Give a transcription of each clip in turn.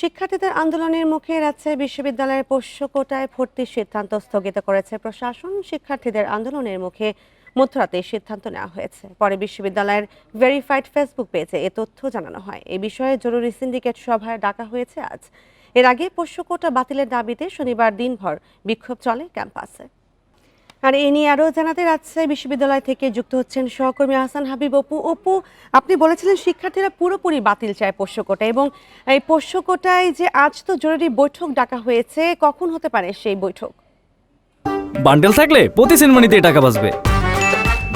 শিক্ষার্থীদের আন্দোলনের মুখে রাজশাহী বিশ্ববিদ্যালয়ের পোষ্য কোটায় ভর্তির সিদ্ধান্ত স্থগিত করেছে প্রশাসন। শিক্ষার্থীদের আন্দোলনের মুখে মধ্যরাতে সিদ্ধান্ত নেওয়া হয়েছে। পরে বিশ্ববিদ্যালয়ের ভেরিফাইড ফেসবুক পেজে এ তথ্য জানানো হয়। এ বিষয়ে জরুরি সিন্ডিকেট সভায় ডাকা হয়েছে আজ। এর আগে পোষ্য কোটা বাতিলের দাবিতে শনিবার দিনভর বিক্ষোভ চলে ক্যাম্পাসে। আর এ নিয়ে আরও জানাতে রাজশাহী বিশ্ববিদ্যালয় থেকে যুক্ত হচ্ছেন সহকর্মী আহসান হাবিব অপু। অপু আপনি বলেছিলেন শিক্ষার্থীরা পুরোপুরি বাতিল চায় পোষ্যকোটা এবং এই পোষ্যকোটায় যে আজ তো জরুরি বৈঠক ডাকা হয়েছে কখন হতে পারে সেই বৈঠক? বান্ডেল থাকলে প্রতি সেনমানিতে টাকা বাঁচবে।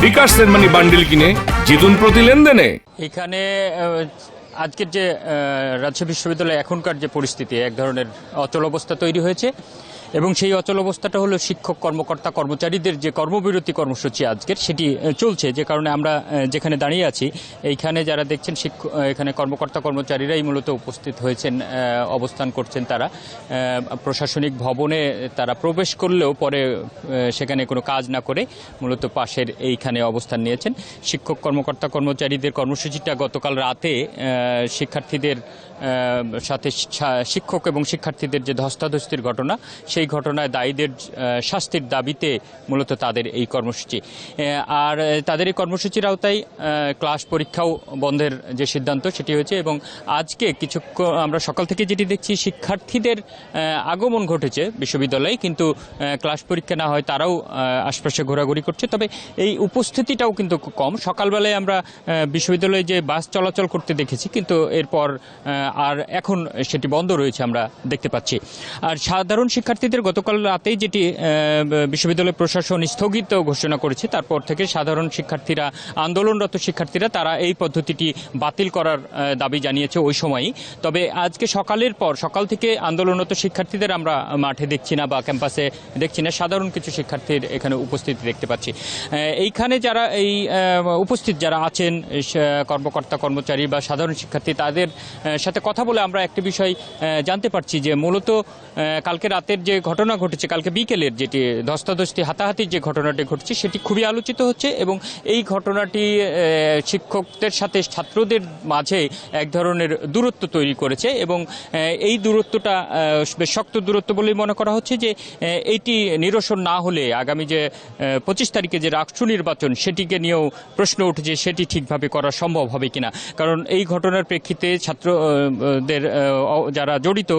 বিকাশ সেনমানি বান্ডিল কিনে জিতুন প্রতি লেনদেনে। এখানে আহ, আজকের যে আহ, রাজশাহী বিশ্ববিদ্যালয়ে এখনকার যে পরিস্থিতি এক ধরনের অচল অবস্থা তৈরি হয়েছে। এবং সেই অচল অবস্থাটা হলো শিক্ষক, কর্মকর্তা, কর্মচারীদের যে কর্মবিরতি কর্মসূচি আজকের, সেটি চলছে। যে কারণে আমরা যেখানে দাঁড়িয়ে আছি, এইখানে যারা দেখছেন শিক্ষক এখানে কর্মকর্তা, কর্মচারীরাই মূলত উপস্থিত হয়েছেন অবস্থান করছেন তারা। প্রশাসনিক ভবনে তারা প্রবেশ করলেও পরে সেখানে কোনো কাজ না করে মূলত পাশের এইখানে অবস্থান নিয়েছেন। শিক্ষক, কর্মকর্তা, কর্মচারীদের কর্মসূচিটা গতকাল রাতে শিক্ষার্থীদের সাথে শিক্ষক এবং শিক্ষার্থীদের যে ধস্তাধস্তির ঘটনা সেই ঘটনায় দায়ীদের শাস্তির দাবিতে মূলত তাদের এই কর্মসূচি। আর তাদের এই কর্মসূচির আওতায় ক্লাস পরীক্ষাও বন্ধের যে সিদ্ধান্ত সেটি হয়েছে এবং আজকে কিছু আমরা সকাল থেকে যেটি দেখছি, শিক্ষার্থীদের আগমন ঘটেছে বিশ্ববিদ্যালয়ে কিন্তু ক্লাস পরীক্ষা না হয় তারাও আশপাশে ঘোরাঘুরি করছে। তবে এই উপস্থিতিটাও কিন্তু কম। সকালবেলায় আমরা বিশ্ববিদ্যালয়ে যে বাস চলাচল করতে দেখেছি কিন্তু এরপর আর এখন সেটি বন্ধ রয়েছে আমরা দেখতে পাচ্ছি। আর সাধারণ শিক্ষার্থীদের গতকাল রাতেই যেটি বিশ্ববিদ্যালয় প্রশাসন স্থগিত ঘোষণা করেছে, তারপর থেকে সাধারণ শিক্ষার্থীরা, আন্দোলনরত শিক্ষার্থীরা তারা এই পদ্ধতিটি বাতিল করার দাবি জানিয়েছে ওই সময়ই। তবে আজকে সকালের পর, সকাল থেকে আন্দোলনরত শিক্ষার্থীদের আমরা মাঠে দেখছি না বা ক্যাম্পাসে দেখছি না, সাধারণ কিছু শিক্ষার্থীর এখানে উপস্থিতি দেখতে পাচ্ছি। এইখানে যারা এই উপস্থিত যারা আছেন কর্মকর্তা, কর্মচারী বা সাধারণ শিক্ষার্থী, তাদের সাথে কথা বলে আমরা একটি বিষয় জানতে পারছি যে মূলত কালকে রাতের যে ঘটনা ঘটেছে কালকে বিকেলের যেটি ধস্তাধস্তি হাতাহাতির যে ঘটনাটি ঘটছে সেটি খুবই আলোচিত হচ্ছে এবং এই ঘটনাটি শিক্ষকদের সাথে ছাত্রদের মাঝে এক ধরনের দূরত্ব তৈরি করেছে এবং এই দূরত্বটা বেশ শক্ত দূরত্ব বলেই মনে করা হচ্ছে যে এইটি নিরসন না হলে আগামী যে পঁচিশ তারিখে যে রাষ্ট্র নির্বাচন সেটিকে নিয়েও প্রশ্ন উঠেছে সেটি ঠিকভাবে করা সম্ভব হবে কিনা। কারণ এই ঘটনার প্রেক্ষিতে ছাত্রদের যারা জড়িত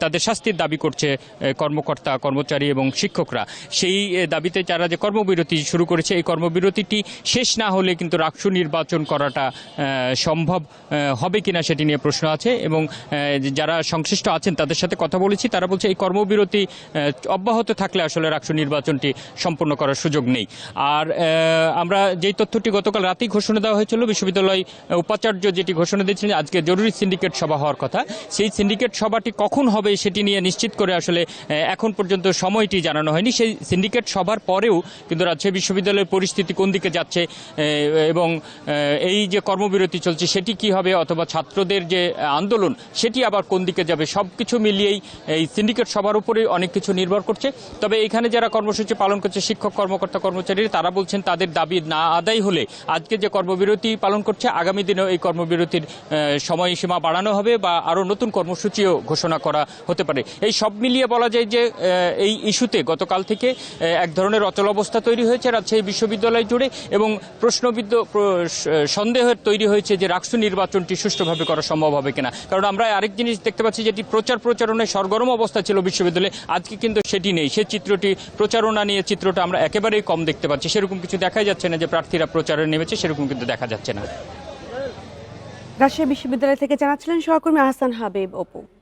তাদের শাস্তির দাবি করছে আহ, কর্মকর্তা কর্মচারী এবং শিক্ষকরা। সেই দাবিতে যারা যে কর্মবিরতি শুরু করেছে, এই কর্মবিরতিটি শেষ না হলে কিন্তু রাষ্ট্র নির্বাচন করাটা সম্ভব হবে কিনা সেটি নিয়ে প্রশ্ন আছে এবং যারা সংশ্লিষ্ট আছেন তাদের সাথে কথা বলেছি। তারা বলছে এই কর্মবিরতি অব্যাহত থাকলে আসলে রাষ্ট্র নির্বাচনটি সম্পন্ন করার সুযোগ নেই। আর আমরা যেই তথ্যটি গতকাল রাতেই ঘোষণা দেওয়া হয়েছিল, বিশ্ববিদ্যালয় উপাচার্য যেটি ঘোষণা দিয়েছিলেন, আজকে জরুরি সিন্ডিকেট সভা হওয়ার কথা। সেই সিন্ডিকেট সভাটি কখন হবে সেটি নিয়ে নিশ্চিত করে আসলে এখন পর্যন্ত সময়টি জানানো হয়নি। সেই সিন্ডিকেট সভার পরেও কিন্তু রাজশাহী বিশ্ববিদ্যালয়ের পরিস্থিতি কোন দিকে যাচ্ছে এবং এই যে কর্মবিরতি চলছে সেটি কি হবে অথবা ছাত্রদের যে আন্দোলন সেটি আবার কোন দিকে যাবে সব কিছু মিলিয়েই এই সিন্ডিকেট সভার উপরে অনেক কিছু নির্ভর করছে। তবে এখানে যারা কর্মসূচি পালন করছে, শিক্ষক, কর্মকর্তা, কর্মচারী, তারা বলছেন তাদের দাবি না আদায় হলে আজকে যে কর্মবিরতি পালন করছে, আগামী দিনেও এই কর্মবিরতির সময়সীমা বাড়ানো হবে বা আরও নতুন কর্মসূচিও ঘোষণা করা হতে পারে। এই সব মিলিয়ে বলা যায় যে এই ইস্যুতে গতকাল থেকে এক ধরনের অচল অবস্থা তৈরি হয়েছে রাজশাহী বিশ্ববিদ্যালয় জুড়ে এবং প্রশ্নবিদ্ধ, প্র- সন্দেহের তৈরি হয়েছে যে রাষ্ট্র নির্বাচনটি সুষ্ঠুভাবে করা সম্ভব হবে কিনা। কারণ আমরা আরেক জিনিস দেখতে পাচ্ছি যেটি প্রচার প্রচারণায় সরগরম অবস্থা ছিল বিশ্ববিদ্যালয়ে, আজকে কিন্তু সেটি নেই। সে চিত্রটি, প্রচারণা নিয়ে চিত্রটা আমরা একেবারেই কম দেখতে পাচ্ছি। সেরকম কিছু দেখাই যাচ্ছে না যে প্রার্থীরা প্রচারে নেমেছে, সেরকম কিন্তু দেখা যাচ্ছে না। রাজশাহী বিশ্ববিদ্যালয় থেকে জানাচ্ছিলেন সহকর্মী আহসান হাবিব অপু।